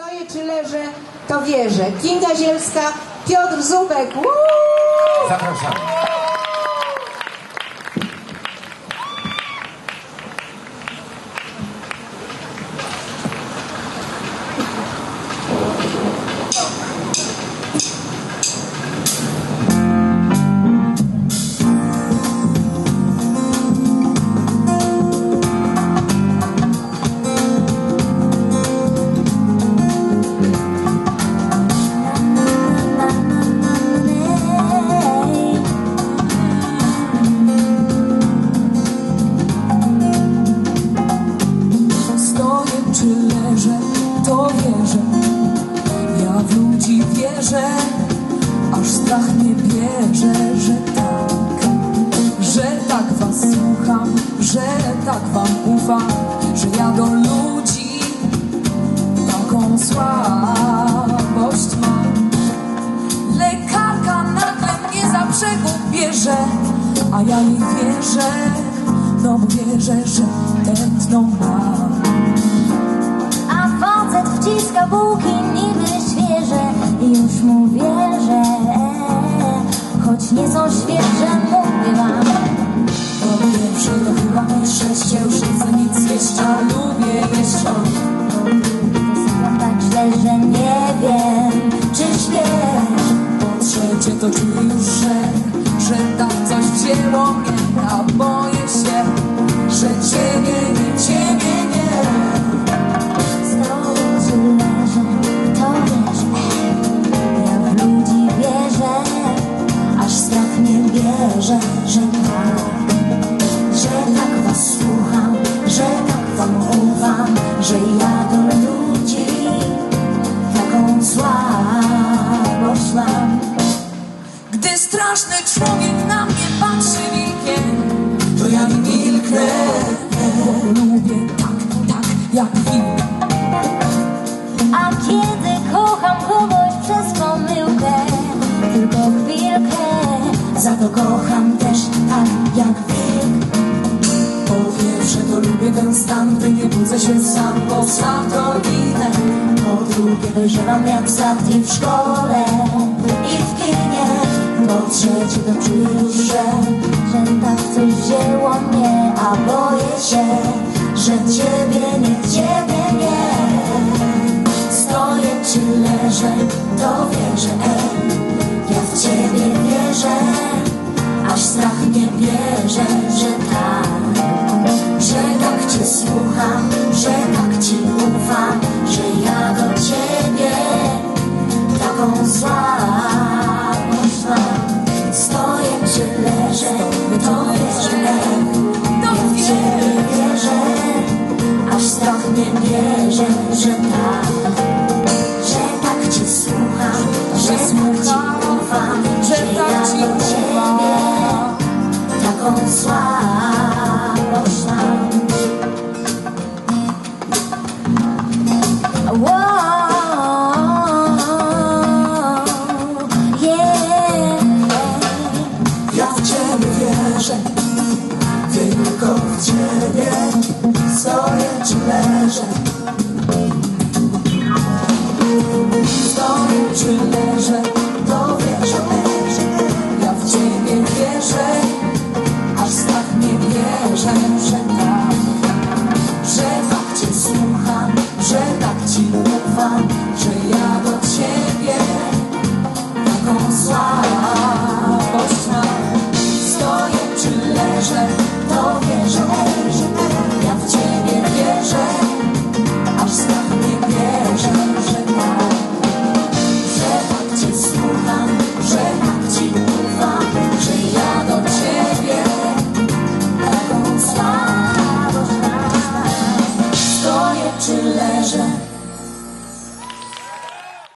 stoję czy leżę, to wierzę. Kinga Zielska, Piotr Zubek. Uuu! Zapraszamy. Wierzę. Ja w ludzi wierzę, aż strach mnie bierze, że tak, że tak was słucham, że tak wam ufam, że ja do ludzi taką słabość mam. Lekarka nagle mnie za brzegu bierze, a ja jej wierzę, no bo wierzę, że tętno mam. A facet wciska bułki niby świeże I już mu wierzę Choć nie są świeże, mówię wam. Po pierwsze to chyba ja już nie chcę nic a lubię o. To tak źle, że nie wiem Czy śpię Po trzecie to czuję już, że, że tak coś wzięło mnie, a boję się, że ciebie nie, ciebie bierze, że tak Że tak was słucham, że tak wam ufam Że ja do ludzi taką słabość mam Gdy straszny człowiek na mnie patrzy wilkiem, to ja milknę, lubię tak, tak jak wilk. Lubię ten stan, gdy nie budzę się sam, bo sam to winę. Po drugie dojrzewam jak i w szkole I w kinie. Po trzecie czuję już, że Że tak coś wzięło mnie A boję się, że ciebie nie, ciebie nie. Stoję czy leżę, to wierzę, ej, Stoję czy leżę, to wierzę. Ja w ciebie wierzę, aż strach mnie bierze, że tak, że tak cię słucham, że tak ci ufam, że ja do ciebie taką słabość mam. Stoję czy leżę,